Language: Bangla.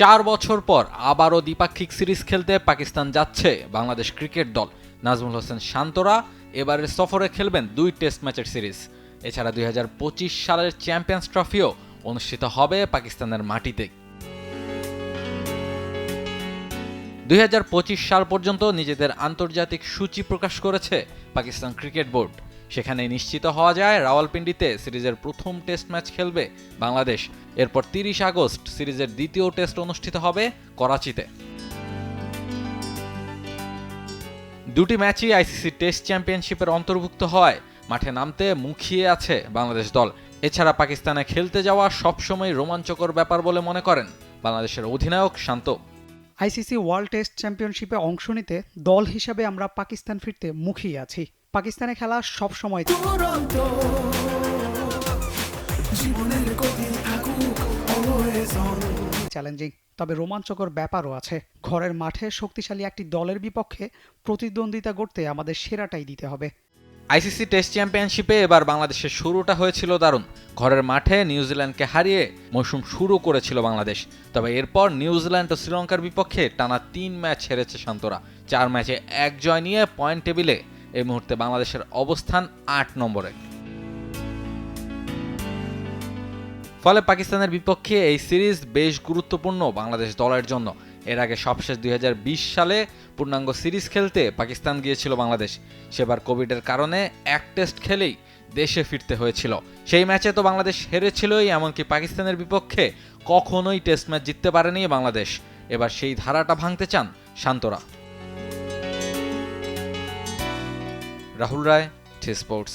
চার বছর পর আবারও দ্বিপাক্ষিক সিরিজ খেলতে পাকিস্তান যাচ্ছে বাংলাদেশ ক্রিকেট দল। নাজমুল হোসেন শান্তরা এবারের সফরে খেলবেন দুই টেস্ট ম্যাচের সিরিজ। এছাড়া দুই হাজার পঁচিশ সালের চ্যাম্পিয়ন্স ট্রফিও অনুষ্ঠিত হবে পাকিস্তানের মাটিতে। দুই হাজার পঁচিশ সাল পর্যন্ত নিজেদের আন্তর্জাতিক সূচি প্রকাশ করেছে পাকিস্তান ক্রিকেট বোর্ড। সেখানে নিশ্চিত হওয়া যায়, রাওয়ালপিন্ডিতে সিরিজের প্রথম টেস্ট ম্যাচ খেলবে বাংলাদেশ। এরপর তিরিশ আগস্ট সিরিজের দ্বিতীয় টেস্ট অনুষ্ঠিত হবে করাচিতে। দুটি ম্যাচই আইসিসি টেস্ট চ্যাম্পিয়নশিপের অন্তর্ভুক্ত হয়। মাঠে নামতে মুখিয়ে আছে বাংলাদেশ দল। এছাড়া পাকিস্তানে খেলতে যাওয়া সবসময় রোমাঞ্চকর ব্যাপার বলে মনে করেন বাংলাদেশের অধিনায়ক শান্ত। আইসিসি ওয়ার্ল্ড টেস্ট চ্যাম্পিয়নশিপে অংশ নিতে দল হিসাবে আমরা পাকিস্তান ফিরতে মুখিয়ে আছি। পাকিস্তানে খেলা সব চ্যালেঞ্জিং তবে রোমাঞ্চকর ব্যাপারও আছে। ঘরের মাঠে শক্তিশালী একটি দলের বিপক্ষে প্রতিদ্বন্দ্বিতা করতে আমাদের সেরাটাই দিতে হবে। আইসিসি টেস্ট চ্যাম্পিয়নশিপে এবার বাংলাদেশের শুরুটা হয়েছিল দারুণ। ঘরের মাঠে নিউজিল্যান্ডকে হারিয়ে মৌসুম শুরু করেছিল বাংলাদেশ। তবে এরপর নিউজিল্যান্ড ও শ্রীলঙ্কার বিপক্ষে টানা তিন ম্যাচ হেরেছে শান্তরা। চার ম্যাচে এক জয় নিয়ে পয়েন্ট টেবিলে এই মুহূর্তে বাংলাদেশের অবস্থান আট নম্বরে। ফলে পাকিস্তানের বিপক্ষে এই সিরিজ বেশ গুরুত্বপূর্ণ বাংলাদেশ দলের জন্য। এর আগে সবশেষ দুই সালে পূর্ণাঙ্গ সিরিজ খেলতে পাকিস্তান গিয়েছিল বাংলাদেশ। সেবার কোভিডের কারণে এক টেস্ট খেলেই দেশে ফিরতে হয়েছিল। সেই ম্যাচে তো বাংলাদেশ হেরেছিলই, এমনকি পাকিস্তানের বিপক্ষে কখনোই টেস্ট ম্যাচ জিততে পারেনি বাংলাদেশ। এবার সেই ধারাটা ভাঙতে চান শান্তরা। Rahul Roy sports.